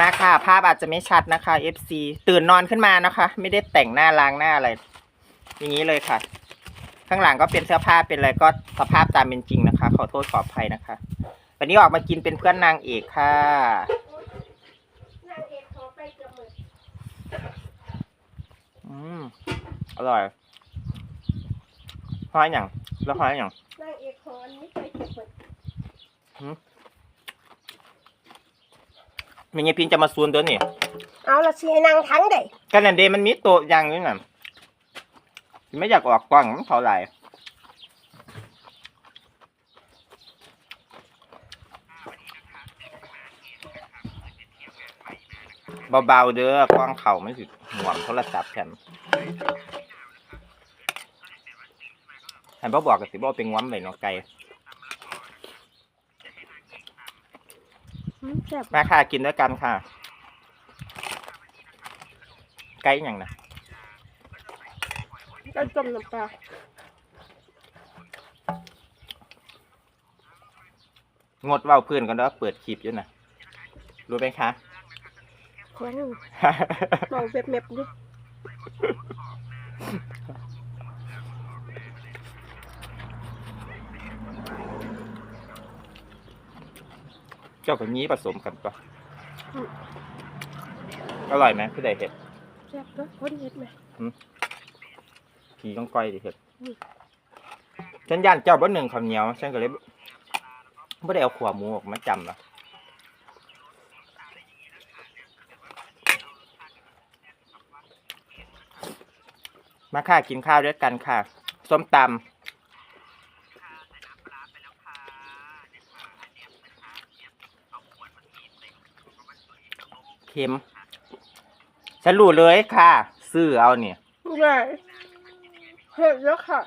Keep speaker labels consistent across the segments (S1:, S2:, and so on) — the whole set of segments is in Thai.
S1: มาค่ะ ภาพอาจจะไม่ชัดนะคะ FC ตื่นนอนขึ้นมานะคะ ไม่ได้แต่งหน้าล้างหน้าอะไร อย่างนี้เลยค่ะ ข้างหลังก็เป็นเสื้อผ้าเป็นอะไรก็สภาพตามเป็นจริงนะคะ ขอโทษขออภัยนะคะ วันนี้ออกมากินเป็นเพื่อนนางเอกค่ะ
S2: นางเอกขอไปเกือบหมื่น
S1: อืมอร่อยหอยอย่างแล้วหอยอย่าง
S2: นางเอกขออันนี้ไปเกือบหมื่ น
S1: มีเงี้ยพินจะมาซูนตัวนี่
S2: เอาละสิให้นางทั้งเด้
S1: กันนันเดมันมีโตะอย่างนึงอะไม่อยากออกกล้องมันเท่าไหร่เบาๆเด้อกล้องเข่าไม่สิห่วงโทรศัพท์แถมแถมบ่บอกกับสิบ่เป็นง้อมเลยเนาะไกล
S2: อืม แซ่บ
S1: มาค่ะกินด้วยกันค่ะ ไกลอย่างนะ
S2: ก็ต้มน้ำปลาง
S1: ดเว้าเพื่อนกันเด้อเปิดคลิปอยู่นะรู้ไหมคะ
S2: แข็งเบาเว็บเม็บดิ
S1: จ้ากับนี้ผสมกันปะอร่อยไหมพี่ใดเห็ด
S2: แซ่บเด้อคนเฮ็ดไหม
S1: ผีต้องก้อยดิเห็ด
S2: อืม
S1: ฉันย่านเจ้าบ่หนึ่งคำเหนียวฉันก็เลยบ่ได้เอาขวาหมูออกมาจำละมาค่ะกินข้าวด้วยกันค่ะ ส้มตำ เค็ม ฉันรู้เลยค่ะซื้อเอาเนี่ย
S2: ใหญ่เฮ็ดแล้วค่ะ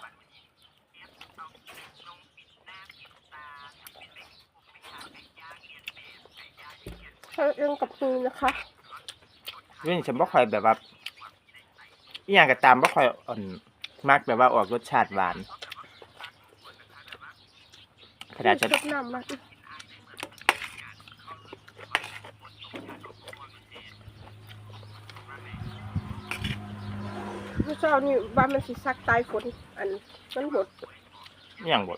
S2: ทำเองกับมือนะคะ
S1: เรื่องฉันบ่ค่อยแบบว่าอีหยังก็ตามบ่ค่อยอ่อนมากแบบว่าออกรสชาติหวานขนาดฉัน
S2: ชดน้ำมา เมื่อเช้านี่บ้านมันสิซักตายฝนอันมันหมด
S1: อีหยังบ่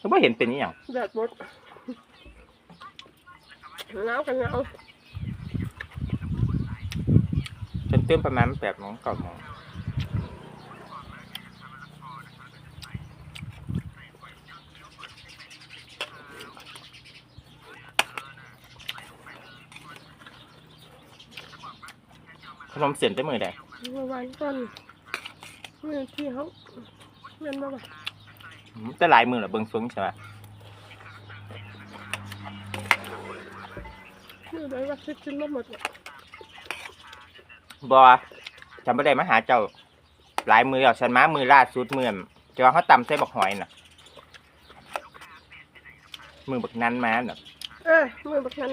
S1: ฉันบ่เห็นเป็นอีหยัง
S2: แดดหมดหนาวกันหนาว
S1: ฉันตื่นประมาณ8โมง9โมง ขนมเส้นได้มือใด
S2: เมื่อวานก่อนเมื่อที่เขาเงินบ่บ่
S1: อืมแต่หลายมือละเบิ่งสูงใช่ไหม
S2: เมื่อไรว่าซื้อกินบ่หมดเนี่ย
S1: บ่จำบ่ได้มาหาเจ้า หลายมือแล้วฉันมามือล่าสุดมือจะว่าเขาตำใส่บักหอยน่ะ มือบักนั้นมาน่ะ
S2: เออเมื่อบักนั้น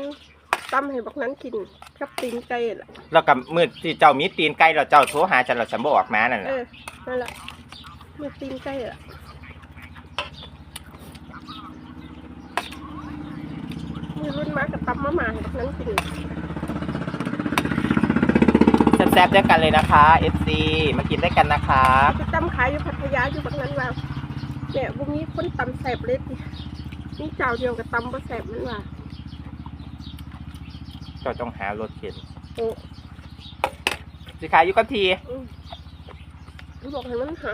S2: ตำให้บักนั้นกิน กับตีนไก่ล่ะ
S1: แล้วกับมือที่เจ้ามีตีนไก่แล้วเจ้าโทรหาฉันแล้วฉันบ่ออกมานั่น
S2: เอ
S1: น่ะ
S2: อนั่นแหละเมื่อตีนไก่ล่ะเมื่อรุ่นมากับตำมะหมาให้บักนั้นกิน
S1: แซ่บๆด้วยกันเลยนะคะ FC มากินด้วยกันนะคะ
S2: ไปตำขายอยู่พัทยาอยู่บักนั้นว่าเนี่ยบ่มีคนตำแสบเลยตินี่เจ้าเดียวกับตำบ่แสบมันว่า
S1: เจ้าต้องหารถเข็น
S2: โอ้
S1: สิขายอยู่กับที
S2: อืมบอกให้มันหา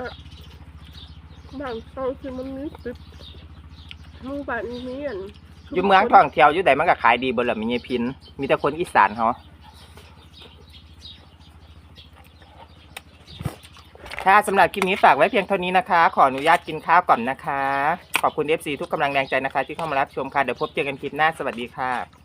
S2: บางซองคือมันมีตึกหมู่บ้านนี้อัน
S1: อยู่เมืองท่องเที่ยวอยู่ใดมันก็ขายดีเบ่ล่ะมีเยพิน มีแต่คนอีสานเขาค่ะสำหรับคลิปนี้ฝากไว้เพียงเท่านี้นะคะ ขออนุญาตกินข้าวก่อนนะคะ ขอบคุณ FC ทุกกำลังแรงใจนะคะ ที่เข้ามารับชมค่ะ เดี๋ยวพบเจอกันคลิปหน้าสวัสดีค่ะ